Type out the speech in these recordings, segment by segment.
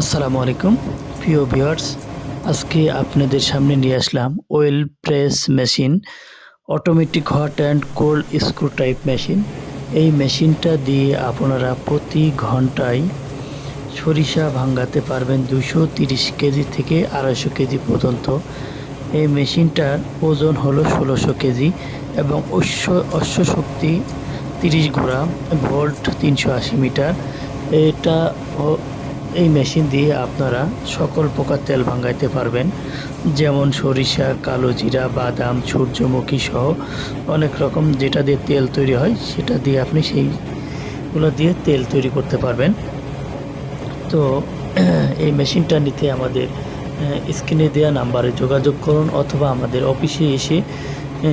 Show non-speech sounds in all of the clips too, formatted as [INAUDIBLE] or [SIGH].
আসসালামু আলাইকুম, প্রিয় ভিউয়ার্স। আজকে আপনাদের সামনে নিয়ে আসলাম oil press machine automatic hot and cold screw type machine এই মেশিনটা দিয়ে আপনারা প্রতি ঘন্টায় সরিষা ভাঙাতে পারবেন দুশো তিরিশ কেজি থেকে আড়াইশো কেজি পর্যন্ত। এই মেশিনটার ওজন হলো ষোলোশো কেজি এবং অশ্ব অশ্ব শক্তি তিরিশ ঘোড়া ভোল্ট তিনশো আশি মিটার। এটা এই মেশিন দিয়ে আপনারা সকল প্রকার তেল ভাঙাইতে পারবেন। যেমন সরিষা, কালো জিরা, বাদাম, সূর্যমুখী সহ অনেক রকম যেটা দিয়ে তেল তৈরি হয়, সেটা দিয়ে আপনি সেইগুলো দিয়ে তেল তৈরি করতে পারবেন। তো [CLEARS THROAT] এই মেশিনটা নিতে আমাদের স্ক্রিনে দেওয়া নাম্বারে যোগাযোগ করুন অথবা আমাদের অফিসে এসে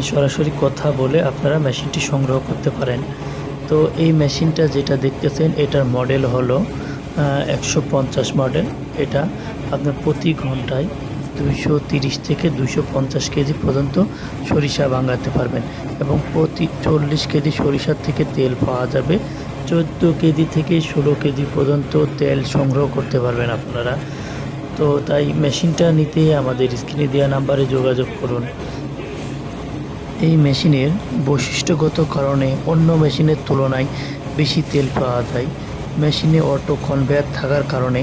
সরাসরি কথা বলে আপনারা মেশিনটি সংগ্রহ করতে পারেন। তো এই মেশিনটা যেটা দেখতেছেন, এটার মডেল হলো একশো পঞ্চাশ মডেল এটা আপনার প্রতি ঘন্টায় দুইশো তিরিশ থেকে দুইশো পঞ্চাশ কেজি পর্যন্ত সরিষা ভাঙাতে পারবেন এবং প্রতি চল্লিশ কেজি সরিষার থেকে তেল পাওয়া যাবে। চোদ্দ কেজি থেকে ষোলো কেজি পর্যন্ত তেল সংগ্রহ করতে পারবেন আপনারা। তো তাই মেশিনটা নিতে আমাদের স্ক্রিনে দেওয়া নাম্বারে যোগাযোগ করুন। এই মেশিনের বৈশিষ্ট্যগত কারণে অন্য মেশিনের তুলনায় বেশি তেল পাওয়া যায়। মেশিনে অটো কনভেয়ার থাকার কারণে